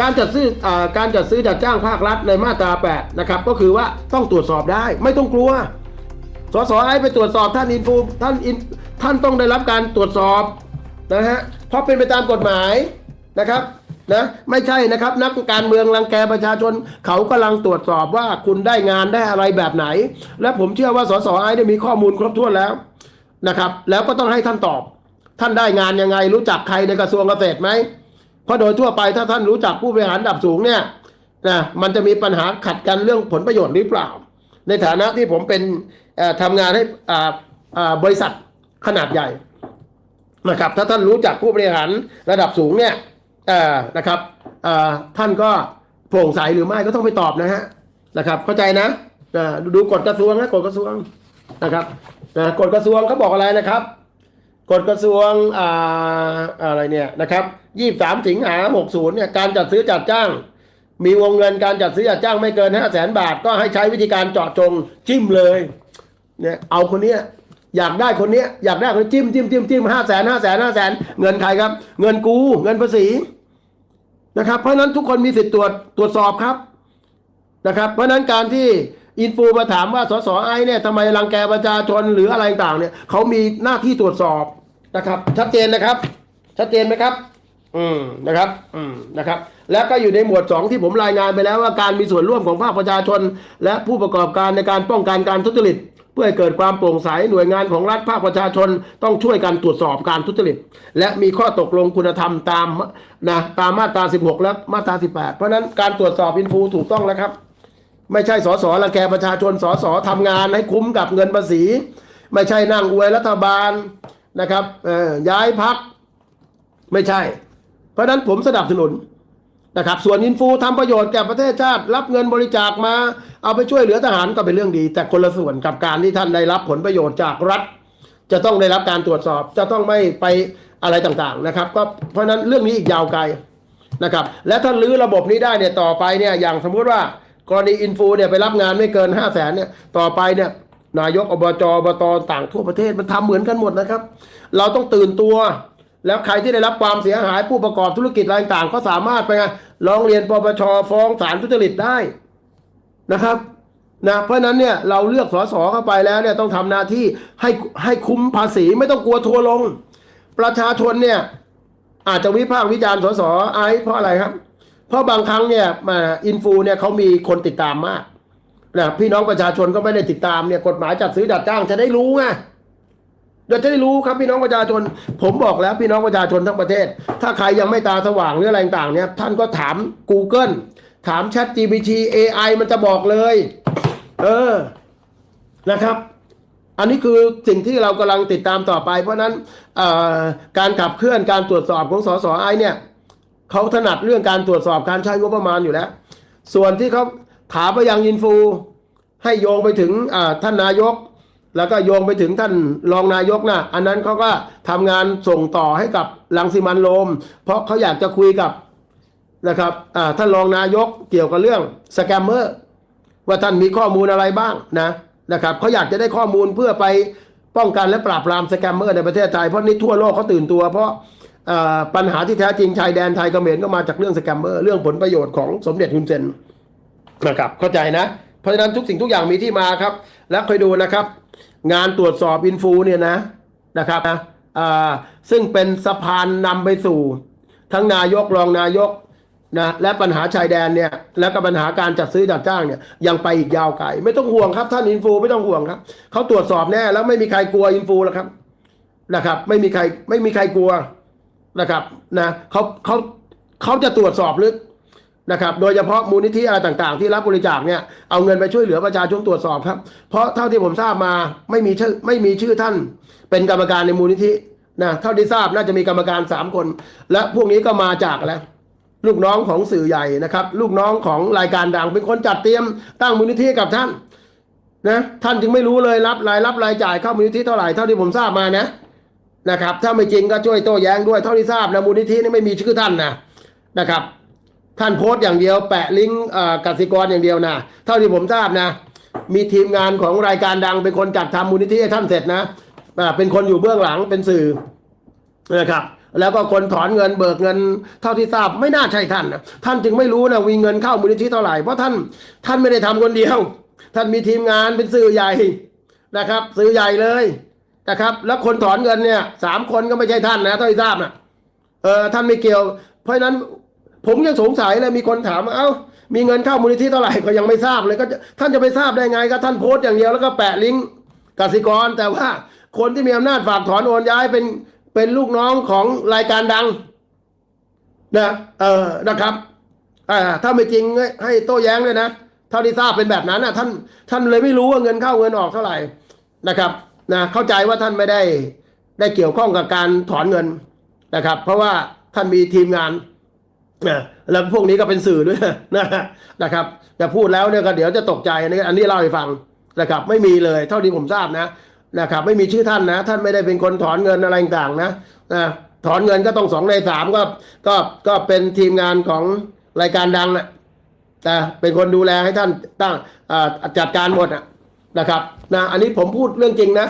การจัดซื้ออการจัดซื้อจัดจ้างภาครัฐในมาตรา 8 นะครับ ก็คือว่าต้องตรวจสอบได้ ไม่ต้องกลัว สสไอไปตรวจสอบท่านอินฟูท่านอินท่านต้องได้รับการตรวจสอบนะฮะเพราะเป็นไปตามกฎหมายนะครับนะไม่ใช่นะครับ นักการเมืองรังแกประชาชนเขากำลังตรวจสอบว่าคุณได้งานได้อะไรแบบไหน และผมเชื่อว่าสสไอได้มีข้อมูลครบถ้วนแล้วนะครับ แล้วก็ต้องให้ท่านตอบ ท่านได้งานยังไงรู้จักใครในกระทรวงเกษตรไหม เพราะโดยทั่วไปถ้าท่านรู้จักผู้บริหารระดับสูงเนี่ยนะมันจะมีปัญหาขัดกันเรื่องผลประโยชน์หรือเปล่า ในฐานะที่ผมเป็นเอ่อทำงานให้บริษัทขนาดใหญ่นะครับ ถ้าท่านรู้จักผู้บริหารระดับสูงเนี่ยนะครับท่านก็โปร่งใสหรือไม่ก็ต้องไปตอบนะฮะนะครับ เข้าใจนะดูกฎกระทรวงนะกฎกระทรวงนะครับกฎกระทรวงเขาบอกอะไรนะครับ กฎกระทรวงอ่าอะไรเนี่ยนะครับยี่สามสิงหาหกศูนย์เนี่ยการจัดซื้อจัดจ้าง มีวงเงินการจัดซื้อจัดจ้างไม่เกินห้าแสนบาท ก็ให้ใช้วิธีการเจาะจงจิ้มเลยเนี่ยเอาคนเนี้ยอยากได้คนเนี้ยอยากได้คนจิ้มจิ้มจิ้มจิ้มห้าแสนห้าแสนห้าแสนเงินใครครับ เงินกูเงินภาษีนะครับ เพราะนั้นทุกคนมีสิทธิ์ตรวจตรวจสอบครับนะครับ เพราะนั้นการที่ อินฟูมาถามว่าสสไอเนี่ยทำไมรังแกประชาชนหรืออะไรต่างเนี่ยเขามีหน้าที่ตรวจสอบนะครับ ชัดเจนนะครับ ชัดเจนไหมครับ อืมนะครับ อืมนะครับ แล้วก็อยู่ในหมวดสองที่ผมรายงานไปแล้วว่าการมีส่วนร่วมของภาคประชาชน และผู้ประกอบการในการป้องกันการทุจริตเพื่อให้เกิดความโปร่งใสหน่วยงานของรัฐภาคประชาชนต้องช่วยกันตรวจสอบการทุจริต และมีข้อตกลงคุณธรรมตามนะตามมาตรา 16 และมาตรา 18 เพราะฉะนั้นการตรวจสอบอินฟูถูกต้องแล้วครับ ไม่ใช่สสรังแกประชาชนสสทำงานให้คุ้มกับเงินภาษี ไม่ใช่นั่งอวยรัฐบาลนะครับย้ายพักไม่ใช่ เพราะนั้นผมสนับสนุนนะครับ ส่วนอินฟูทำประโยชน์แก่ประเทศชาติ รับเงินบริจาคมา เอาไปช่วยเหลือทหารก็เป็นเรื่องดี แต่คนละส่วนกับการที่ท่านได้รับผลประโยชน์จากรัฐ จะต้องได้รับการตรวจสอบ จะต้องไม่ไปอะไรต่างๆนะครับ ก็เพราะฉะนั้นเรื่องนี้อีกยาวไกลนะครับ และถ้าลื้อระบบนี้ได้เนี่ยต่อไปเนี่ยอย่างสมมุติว่า กรณีอินฟูเนี่ยไปรับงานไม่เกิน5 0 0แสนเนี่ยต่อไปเนี่ยนายกอบจอบตต่างทั่วประเทศมันทำเหมือนกันหมดนะครับ เราต้องตื่นตัว แล้วใครที่ได้รับความเสียหายผู้ประกอบธุรกิจอะไรต่างก็สามารถไปไงร้องเรียนปปชฟ้องศาลทุจริตได้นะครับนะเพราะนั้นเนี่ยเราเลือกสสเข้าไปแล้วเนี่ยต้องทำหน้าที่ให้ให้คุ้มภาษีไม่ต้องกลัวทัวร์ลง ประชาชนเนี่ยอาจจะวิพากษ์วิจารณ์สสไอซ์เพราะอะไรครับ เพราะบางครั้งเนี่ยมาอินฟูเนี่ยเขามีคนติดตามมากนะพี่น้องประชาชนก็ไม่ได้ติดตามเนี่ยกฎหมายจัดซื้อจัดจ้างจะได้รู้ไงเดี๋ยวจะได้รู้ครับพี่น้องประชาชน ผมบอกแล้วพี่น้องประชาชนทั้งประเทศ ถ้าใครยังไม่ตาสว่างหรืออะไรต่างเนี่ยท่านก็ถาม Google ถาม Chat GPT AI มันจะบอกเลย เออนะครับ อันนี้คือสิ่งที่เรากำลังติดตามต่อไป เพราะนั้นการขับเคลื่อนการตรวจสอบของสสไอเนี่ย เขาถนัดเรื่องการตรวจสอบการใช้งบประมาณอยู่แล้ว ส่วนที่เขาถามไปยังอินฟู ให้โยงไปถึงท่านนายก แล้วก็โยงไปถึงท่านรองนายกนะอันนั้นเขาก็ทำงานส่งต่อให้กับลังสิมันโรมเพราะเขาอยากจะคุยกับนะครับท่านรองนายกเกี่ยวกับเรื่องสแกมเมอร์ว่าท่านมีข้อมูลอะไรบ้างนะนะครับเขาอยากจะได้ข้อมูลเพื่อไปป้องกันและปราบปรามสแกมเมอร์ในประเทศไทยเพราะนี่ทั่วโลกเขาตื่นตัวเพราะ ปัญหาที่แท้จริงชายแดนไทยเขมรก็มาจากเรื่องสแกมเมอร์เรื่องผลประโยชน์ของสมเด็จฮุนเซนนะครับเข้าใจนะ เพราะฉะนั้นทุกสิ่งทุกอย่างมีที่มาครับ แล้วคอยดูนะครับ งานตรวจสอบอินฟูเนี่ยนะนะครับนะซึ่งเป็นสะพานนำไปสู่ ทั้งนายกรองนายกนะและปัญหาชายแดนเนี่ยแล้วก็ปัญหาการจัดซื้อจัดจ้างเนี่ยยังไปอีกยาวไกลไม่ต้องห่วงครับท่านอินฟูไม่ต้องห่วงครับเขาตรวจสอบแน่แล้วไม่มีใครกลัวอินฟูแล้วครับนะครับ ไม่มีใครไม่มีใครกลัว นะครับนะเขาเขาเขาจะตรวจสอบลึกนะครับ โดยเฉพาะมูลนิธิอะไรต่างๆ ที่รับบริจาคเนี่ยเอาเงินไปช่วยเหลือประชาชนตรวจสอบครับ เพราะเท่าที่ผมทราบมาไม่มีชื่อไม่มีชื่อท่าน เป็นกรรมการในมูลนิธินะเท่าที่ทราบน่าจะมีกรรมการสามคน และพวกนี้ก็มาจากอะไรลูกน้องของสื่อใหญ่นะครับ ลูกน้องของรายการดัง เป็นคนจัดเตรียมตั้งมูลนิธิกับท่านนะท่านจึงไม่รู้เลยรับรายรับรายจ่ายเข้ามูลนิธิเท่าไหร่เท่าที่ผมทราบมานะ นะครับ ถ้าไม่จริงก็ช่วยโต้แย้งด้วยเท่าที่ทราบนะมูลนิธินี่ไม่มีชื่อท่านนะนะครับ ท่านโพสต์อย่างเดียวแปะลิงก์อ่อกสิกรอย่างเดียวนะเท่าที่ผมทราบนะ มีทีมงานของรายการดังเป็นคนจัดทำมูลนิธิให้ท่านเสร็จนะเป็นคนอยู่เบื้องหลังเป็นสื่อนะครับ แล้วก็คนถอนเงินเบิกเงิน เท่าที่ทราบไม่น่าใช่ท่านนะท่านจึงไม่รู้นะมีเงินเข้ามูลนิธิเท่าไหร่เพราะท่านท่านไม่ได้ทำคนเดียว ท่านมีทีมงานเป็นสื่อใหญ่นะครับ สื่อใหญ่เลย นะครับ แล้วคนถอนเงินเนี่ยสามคนก็ไม่ใช่ท่านนะท่าที่ทราบนะเออท่านไม่เกี่ยว เพราะฉะนั้นผมยังสงสัยเลยมีคนถามว่าเอ้ามีเงินเข้ามูลนิธิเท่าไหร่ก็ยังไม่ทราบเลยก็ท่านจะไปทราบได้ไงก็ท่านโพสต์อย่างเดียวแล้วก็แปะลิงก์กสิกร แต่ว่าคนที่มีอำนาจฝากถอนโอนย้ายเป็นเป็นลูกน้องของรายการดังนะเออนะครับอ่าถ้าไม่จริงให้โต้แย้งเลยนะเท่าที่ทราบเป็นแบบนั้นนะท่านท่านเลยไม่รู้ว่าเงินเข้าเงินออกเท่าไหร่นะครับ นะเข้าใจว่าท่านไม่ได้ได้เกี่ยวข้องกับการถอนเงินนะครับ เพราะว่าท่านมีทีมงานนะแล้วพวกนี้ก็เป็นสื่อด้วยนะนะครับจะพูดแล้วเนี่ยก็เดี๋ยวจะตกใจอันนี้อันนี้เล่าให้ฟังนะครับ ไม่มีเลยเท่าที่ผมทราบนะนะครับ ไม่มีชื่อท่านนะ ท่านไม่ได้เป็นคนถอนเงินอะไรต่างๆนะนะถอนเงินก็ต้องสองในสามก็ก็ก็เป็นทีมงานของรายการดังนะนะเป็นคนดูแลให้ท่านตั้งจัดการหมดนะ นะครับนะอันนี้ผมพูดเรื่องจริงนะ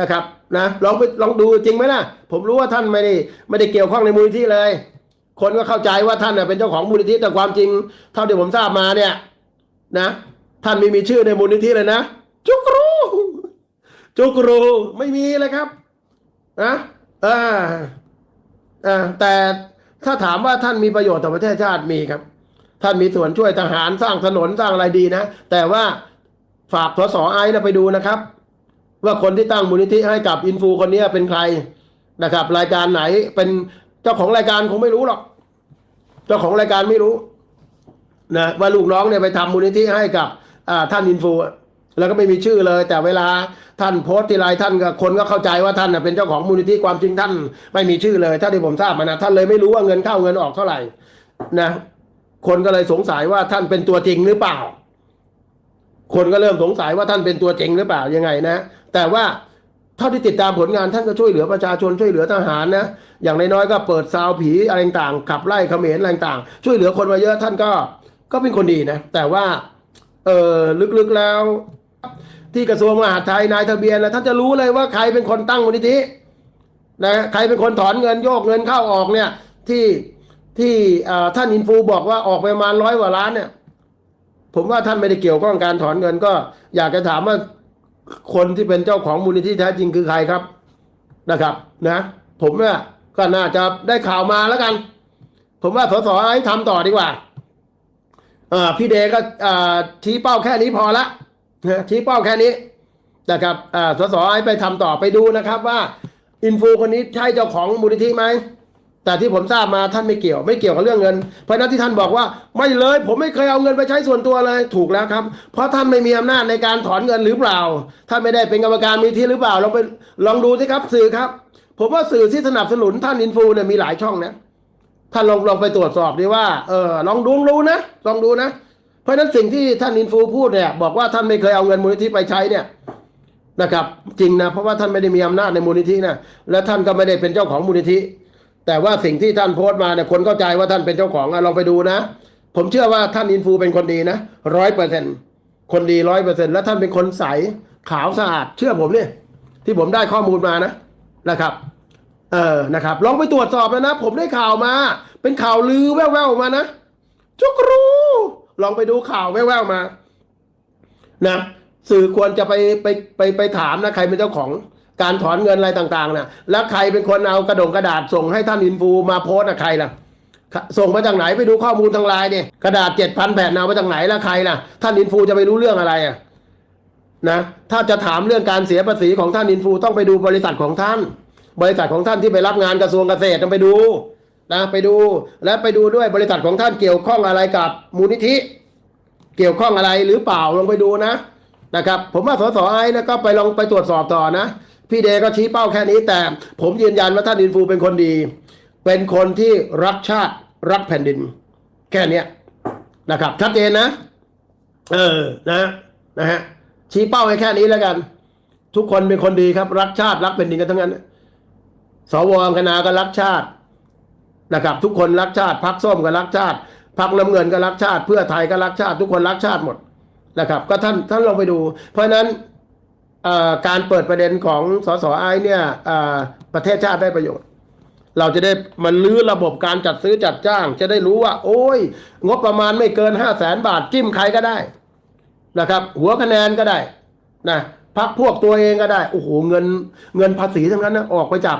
นะครับนะลองไปลองดูจริงไหมล่ะผมรู้ว่าท่านไม่ได้ไม่ได้เกี่ยวข้องในมูลนิธิเลย คนก็เข้าใจว่าท่านเน่ยเป็นเจ้าของมูลนิธิแต่ความจริง เท่าที่ผมทราบมาเนี่ยนะท่านไม่มีชื่อในมูลนิธิเลยนะจุกรูจุกรูไม่มีเลยครับนะอ่าอ่าแต่ถ้าถามว่าท่านมีประโยชน์ต่อประเทศชาติมีครับ ท่านมีส่วนช่วยทหารสร้างถนนสร้างอะไรดีนะ แต่ว่า ฝากสสไอซ์นะไปดูนะครับ ว่าคนที่ตั้งมูลนิธิให้กับอินฟูคนนี้เป็นใครนะครับ รายการไหนเป็นเจ้าของรายการคงไม่รู้หรอก เจ้าของรายการไม่รู้นะว่าลูกน้องเนี่ยไปทำมูลนิธิให้กับท่านอินฟูแล้วก็ไม่มีชื่อเลย แต่เวลาท่านโพสต์ทีไรท่านก็คนก็เข้าใจว่าท่านเป็นเจ้าของมูลนิธิความจริงท่าน ไม่มีชื่อเลยถ้าที่ผมทราบมานะท่านเลยไม่รู้ว่าเงินเข้าเงินออกเท่าไหร่นะคนก็เลยสงสัยว่าท่านเป็นตัวจริงหรือเปล่า คนก็เริ่มสงสัยว่าท่านเป็นตัวเจงหรือเปล่ายังไงนะ แต่ว่าเท่าที่ติดตามผลงานท่านก็ช่วยเหลือประชาชนช่วยเหลือทหารนะ อย่างน้อยๆก็เปิดซาวผีอะไรต่างๆขับไล่เขมรอะไรต่างๆช่วยเหลือคนมาเยอะท่านก็ก็เป็นคนดีนะ แต่ว่าเออลึกๆแล้ว ที่กระทรวงมหาดไทยนายทะเบียนนะท่านจะรู้เลยว่าใครเป็นคนตั้งมูลนิธินะใครเป็นคนถอนเงินโยกเงินเข้าออกเนี่ยที่ที่ท่านอินฟูบอกว่าออกไปประมาณร้อยกว่าล้านเนี่ย ผมว่าท่านไม่ได้เกี่ยวข้องการถอนเงินก็ อยากจะถามว่าคนที่เป็นเจ้าของมูลนิธิแท้จริงคือใครครับนะครับ นะ ผมเนี่ยก็น่าจะได้ข่าวมาแล้วกัน ผมว่าสสไอ้ทำต่อดีกว่าเอ่อพี่เดก็ชี้เป้าแค่นี้พอละนะชี้เป้าแค่นี้นะครับอ่าสสไอไปทำต่อไปดูนะครับว่า อินฟูคนนี้ใช่เจ้าของมูลนิธิไหม แต่ที่ผมทราบมาท่านไม่เกี่ยว ไม่เกี่ยวกับเรื่องเงิน เพราะนั้นที่ท่านบอกว่าไม่เลย ผมไม่เคยเอาเงินไปใช้ส่วนตัวเลยถูกแล้วครับ เพราะท่านไม่มีอำนาจในการถอนเงินหรือเปล่าท่านไม่ได้เป็นกรรมการมูลนิธิหรือเปล่าลองไปลองดูสิครับสื่อครับ ผมว่าสื่อที่สนับสนุนท่านอินฟูเนี่ยมีหลายช่องนะท่านลองลองไปตรวจสอบดีว่าเออลองดูดูนะลองดูนะ เพราะนั้นสิ่งที่ท่านอินฟูพูดเนี่ยบอกว่าท่านไม่เคยเอาเงินมูลนิธิไปใช้เนี่ยนะครับ จริงนะเพราะว่าท่านไม่ได้มีอำนาจในมูลนิธินะและท่านก็ไม่ได้เป็นเจ้าของมูลนิธิ แต่ว่าสิ่งที่ท่านโพสต์มาเนี่ยคนเข้าใจว่าท่านเป็นเจ้าของอะลองไปดูนะ ผมเชื่อว่าท่านอินฟูเป็นคนดีนะร้อยเปอร์เซ็นคนดีร้อยเปอร์เซ็นและท่านเป็นคนใสขาวสะอาด เชื่อผมเนี่ยที่ผมได้ข้อมูลมานะนะครับ เออนะครับ ลองไปตรวจสอบแล้วนะ ผมได้ข่าวมา เป็นข่าวลือแว่วๆมานะจุกรู้ ลองไปดูข่าวแว่วๆมา นะสื่อควรจะไปไปไปไปถามนะใครเป็นเจ้าของ การถอนเงินอะไรต่างๆนะแล้วใครเป็นคนเอากระดงกระดาษส่งให้ท่านอินฟูมาโพสอะใครล่ะ ส่งมาจากไหนไปดูข้อมูลทางไลน์เนี่ยกระดาษเจ็ดพันแผ่นเอามาจากไหนล้วใครล่ะ ท่านอินฟูจะไปรู้เรื่องอะไรอะนะถ้าจะถามเรื่องการเสียภาษีของท่านอินฟูต้องไปดูบริษัทของท่าน บริษัทของท่านที่ไปรับงานกระทรวงเกษตรต้องไปดูนะไปดูและไปดูด้วยบริษัทของท่านเกี่ยวข้องอะไรกับมูลนิธิ เกี่ยวข้องอะไรหรือเปล่าลองไปดูนะนะครับ ผมว่าสสไอ้นะก็ไปลองไปตรวจสอบต่อนะ พี่เดก็ชี้เป้าแค่นี้แต่ ผมยืนยันว่าท่านอินฟูเป็นคนดี เป็นคนที่รักชาติรักแผ่นดิน แค่นี้นะครับ ชัดเจนนะ เออนะนะฮะชี้เป้าให้แค่นี้แล้วกัน ทุกคนเป็นคนดีครับ รักชาติรักแผ่นดินกันทั้งนั้นสวคณาก็รักชาตินะครับ ทุกคนรักชาติพักส้มก็รักชาติพักน้ำเงินก็รักชาติ เพื่อไทยก็รักชาติ ทุกคนรักชาติหมดนะครับ ก็ท่านท่านลองไปดู เพราะฉะนั้น การเปิดประเด็นของสสไอเนี่ยประเทศชาติได้ประโยชน์ เราจะได้มันลื้อระบบการจัดซื้อจัดจ้าง จะได้รู้ว่า โอ้ย งบประมาณไม่เกินห้าแสนบาทจิ้มใครก็ได้นะครับ หัวคะแนนก็ได้นะพักพวกตัวเองก็ได้โอ้โหเงินเงินภาษีทั้งนั้นนะออกไปจาก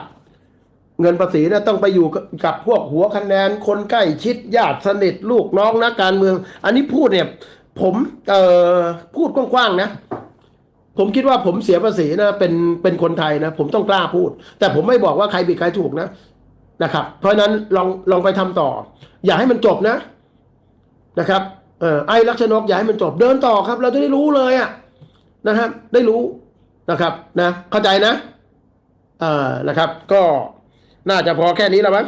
เงินภาษีนะต้องไปอยู่กับพวกหัวคะแนนคนใกล้ชิดญาติสนิทลูกน้องนักการเมือง อันนี้พูดเนี่ย ผมเอ่อพูดกว้างๆนะ ผมคิดว่าผมเสียภาษีนะเป็นเป็นคนไทยนะ ผมต้องกล้าพูด แต่ผมไม่บอกว่าใครผิดใครถูกนะนะครับ เพราะนั้นลองลองไปทำต่อ อย่าให้มันจบนะนะครับเออไอ้ลักษณกอย่าให้มันจบเดินต่อครับ เราจะได้รู้เลยอะนะครับ ได้รู้นะครับนะเข้าใจนะเออนะครับ ก็น่าจะพอแค่นี้แล้วมั้ง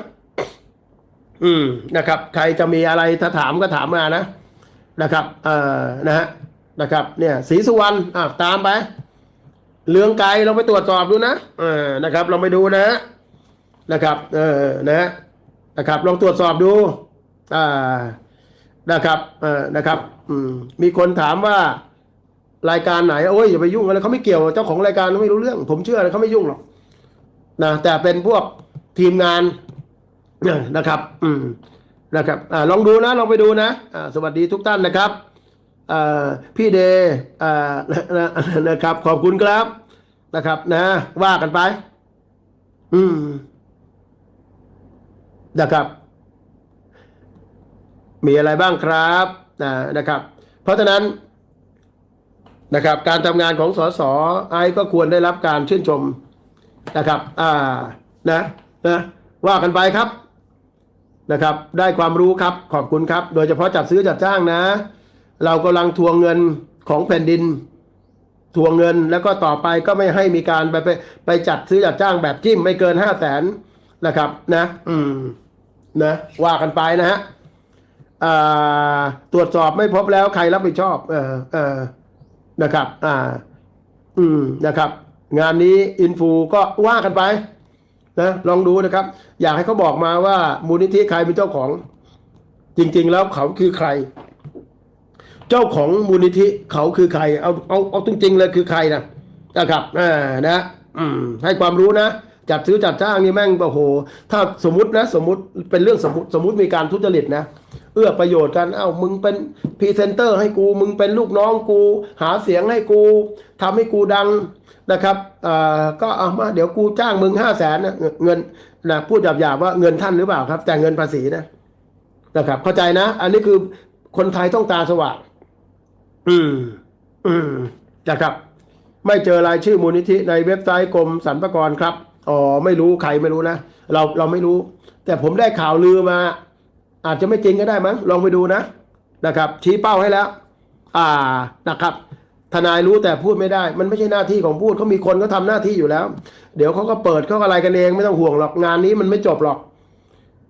อืมนะครับ ใครจะมีอะไรถ้าถามก็ถามมานะนะครับ เอ่อนะฮะ นะครับเนี่ยศรีสุวรรณอะตามไปเรืองไกรเราไปตรวจสอบดูนะเออนะครับ เราไปดูนะฮะนะครับเออนะฮะนะครับลองตรวจสอบดูอ่านะครับเออนะครับอืมมีคนถามว่ารายการไหนโอ้ยอย่าไปยุ่งอะไรเขาไม่เกี่ยวเจ้าของรายการเขาไม่รู้เรื่อง ผมเชื่อเลยเขาไม่ยุ่งหรอกนะแต่เป็นพวกทีมงานนะครับ อืมนะครับอ่าลองดูนะลองไปดูนะอ่าสวัสดีทุกท่านนะครับ พี่เดย์นะนะครับ ขอบคุณครับนะครับนะ ว่ากันไป อืมนะครับ มีอะไรบ้างครับนะนะครับ เพราะฉะนั้นนะครับ การทำงานของสสไอก็ควรได้รับการชื่นชมนะครับ อ่านะนะว่ากันไปครับนะครับ ได้ความรู้ครับ ขอบคุณครับ โดยเฉพาะจัดซื้อจัดจ้างนะ เรากำลังทวงเงินของแผ่นดินทวงเงินแล้วก็ต่อไปก็ไม่ให้มีการไปไปไปจัดซื้อจัดจ้างแบบจิ้มไม่เกินห้าแสนนะครับนะ อืมนะว่ากันไปนะฮะตรวจสอบไม่พบแล้วใครรับผิดชอบ เออเออนะครับ อ่า อืมนะครับ งานนี้อินฟูก็ว่ากันไปนะลองดูนะครับ อยากให้เขาบอกมาว่ามูลนิธิใครเป็นเจ้าของ จริง ๆ แล้วเขาคือใคร เจ้าของมูลนิธิเขาคือใคร เอาเอาเอาจริงๆเลยคือใครนะนะครับอ่านะอืมให้ความรู้นะ จัดซื้อจัดจ้างนี่แม่งโอ้โห ถ้าสมมตินะ สมมติเป็นเรื่องสมมติสมมติมีการทุจริตนะ เอื้อประโยชน์กันเอ้ามึงเป็นพรีเซนเตอร์ให้กูมึงเป็นลูกน้องกู หาเสียงให้กูทำให้กูดังนะครับอ่าก็เอามาเดี๋ยวกูจ้างมึงห้าแสนเงินนะพูดหยาบๆว่าเงินท่านหรือเปล่าครับ แต่เงินภาษีนะนะครับ เข้าใจนะ อันนี้คือคนไทยต้องตาสว่าง อืมอืมนะครับ ไม่เจอรายชื่อมูลนิธิในเว็บไซต์กรมสรรพากรครับอ๋อไม่รู้ใครไม่รู้นะเราเราไม่รู้ แต่ผมได้ข่าวลือมา อาจจะไม่จริงก็ได้มั้งลองไปดูนะนะครับ ชี้เป้าให้แล้ว อ่านะครับ ทนายรู้แต่พูดไม่ได้ มันไม่ใช่หน้าที่ของพูดเขามีคนก็ทำหน้าที่อยู่แล้ว เดี๋ยวเขาก็เปิดเขาอะไรกันเองไม่ต้องห่วงหรอกงานนี้มันไม่จบหรอก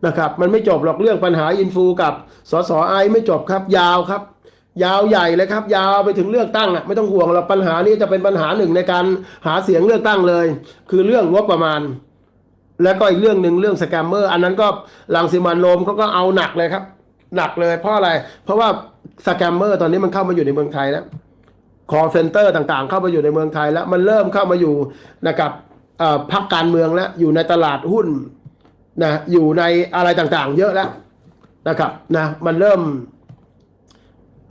นะครับ มันไม่จบหรอกเรื่องปัญหาอินฟูกับสสไอไม่จบครับ ยาวครับ ยาวใหญ่เลยครับ ยาวไปถึงเลือกตั้งอะไม่ต้องห่วงหรอกปัญหานี้จะเป็นปัญหาหนึ่งในการหาเสียงเลือกตั้งเลย คือเรื่องงบประมาณ แล้วก็อีกเรื่องหนึ่งเรื่องสแกมเมอร์ อันนั้นก็ลังสิมันโรมเขาก็เอาหนักเลยครับ หนักเลยเพราะอะไร เพราะว่าสแกมเมอร์ตอนนี้มันเข้ามาอยู่ในเมืองไทยแล้วคอเซ็นเตอร์ต่างๆ เข้ามาอยู่ในเมืองไทยแล้ว มันเริ่มเข้ามาอยู่นะครับอ่อพักการเมืองแล้วอยู่ในตลาดหุ้นนะอยู่ในอะไรต่างๆ เยอะแล้วนะครับนะมันเริ่ม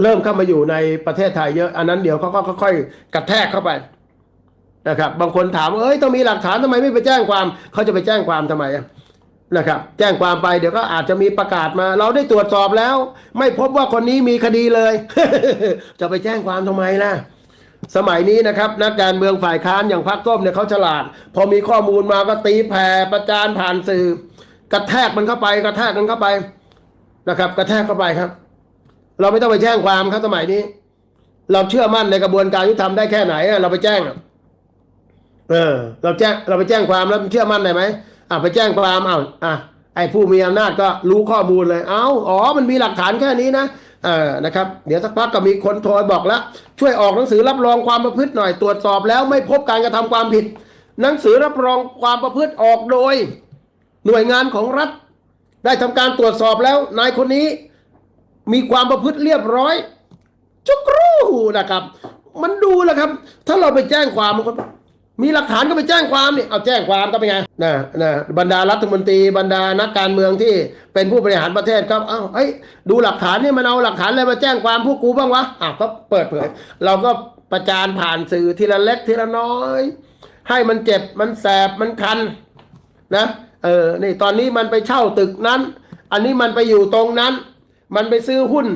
เริ่มเข้ามาอยู่ในประเทศไทยเยอะ อันนั้นเดี๋ยวเขาก็ค่อยๆกระแทกเข้าไปนะครับ บางคนถามว่าเอ้ยต้องมีหลักฐานทำไมไม่ไปแจ้งความเขาจะไปแจ้งความทำไมนะครับ แจ้งความไปเดี๋ยวก็อาจจะมีประกาศมา เราได้ตรวจสอบแล้ว ไม่พบว่าคนนี้มีคดีเลย จะไปแจ้งความทำไมล่ะสมัยนี้นะครับนักการเมืองฝ่ายค้านอย่างพรรคส้มเนี่ยเขาฉลาด พอมีข้อมูลมาก็ตีแผ่ประจานผ่านสื่อ กระแทกมันเข้าไป กระแทกมันเข้าไปนะครับ กระแทกเข้าไปครับ เราไม่ต้องไปแจ้งความครับสมัยนี้ เราเชื่อมั่นในกระบวนการยุติธรรมได้แค่ไหนเราไปแจ้งเออ เราแจ้งเราไปแจ้งความแล้วเชื่อมั่นได้ไหมอะไปแจ้งความเอาอะไอ้ผู้มีอำนาจก็รู้ข้อมูลเลย เอาอ๋อ มันมีหลักฐานแค่นี้นะเออนะครับ เดี๋ยวสักพักก็มีคนโทรบอกแล้ว ช่วยออกหนังสือรับรองความประพฤติหน่อย ตรวจสอบแล้วไม่พบการกระทำความผิด หนังสือรับรองความประพฤติออกโดย หน่วยงานของรัฐ ได้ทำการตรวจสอบแล้วนายคนนี้ มีความประพฤติเรียบร้อย จุกรูนะครับ มันดูแหละครับ ถ้าเราไปแจ้งความมันก็มีหลักฐานก็ไปแจ้งความนี่เอาแจ้งความก็เป็นไงนะนะบรรดารัฐมนตรีบรรดานักการเมืองที่เป็นผู้บริหารประเทศครับเอ้าเอ้ยดูหลักฐานนี่มันเอาหลักฐานอะไรมาแจ้งความพวกกูบ้างวะอะก็เปิดเผย เราก็ประจานผ่านสื่อทีละเล็กทีละน้อย ให้มันเจ็บมันแสบมันคันนะเออนี่ตอนนี้มันไปเช่าตึกนั้น อันนี้มันไปอยู่ตรงนั้น มันไปซื้อหุ้น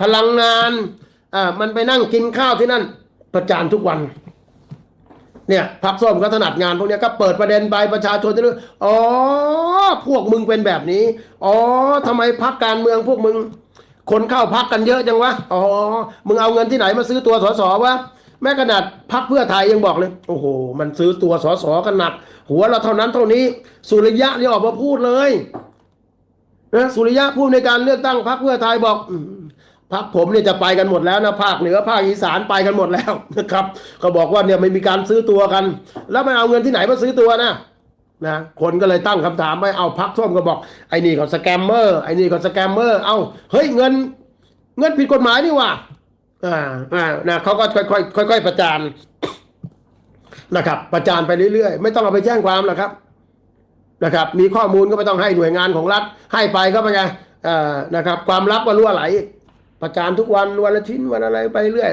พลังงานอ่ามันไปนั่งกินข้าวที่นั่น ประจานทุกวัน เนี่ยพักส้มก็ถนัดงานพวกเนี้ยก็เปิดประเด็นไปประชาชนจะรู้อ๋อพวกมึงเป็นแบบนี้อ๋อทำไมพักการเมืองพวกมึง คนเข้าพักกันเยอะจังวะอ๋อมึงเอาเงินที่ไหนมาซื้อตัวสสวะแม้ขนาดพักเพื่อไทยยังบอกเลย โอ้โห มันซื้อตัวสสกันหนัก หัวเราเท่านั้นเท่านี้ สุริยะนี่ออกมาพูดเลย นะสุริยะพูดในการเลือกตั้งพักเพื่อไทยบอกอืมพักผมเนี่ยจะไปกันหมดแล้วนะภาคเหนือภาคอีสานไปกันหมดแล้วนะครับเขาบอกว่าเนี่ยไม่มีการซื้อตัวกัน แล้วมันเอาเงินที่ไหนมาซื้อตัวนะนะคนก็เลยตั้งคำถามไปเอาพักส้มก็บอกไอ้นี่ก็สแกมเมอร์ไอ้นี่ก็สแกมเมอร์เอาเฮ้ยเงิน เงินผิดกฎหมายนี่ว่าอ่าอ่านะเขาก็ค่อยๆค่อยๆประจานนะครับ ประจานไปเรื่อยๆ ไม่ต้องเอาไปแจ้งความหรอกครับ นะครับมีข้อมูลก็ไม่ต้องให้หน่วยงานของรัฐ ให้ไปก็ไปนไงนะครับความลับก็รั่วไหล ประจานทุกวันวันละชิ้นวันอะไรไปเรื่อย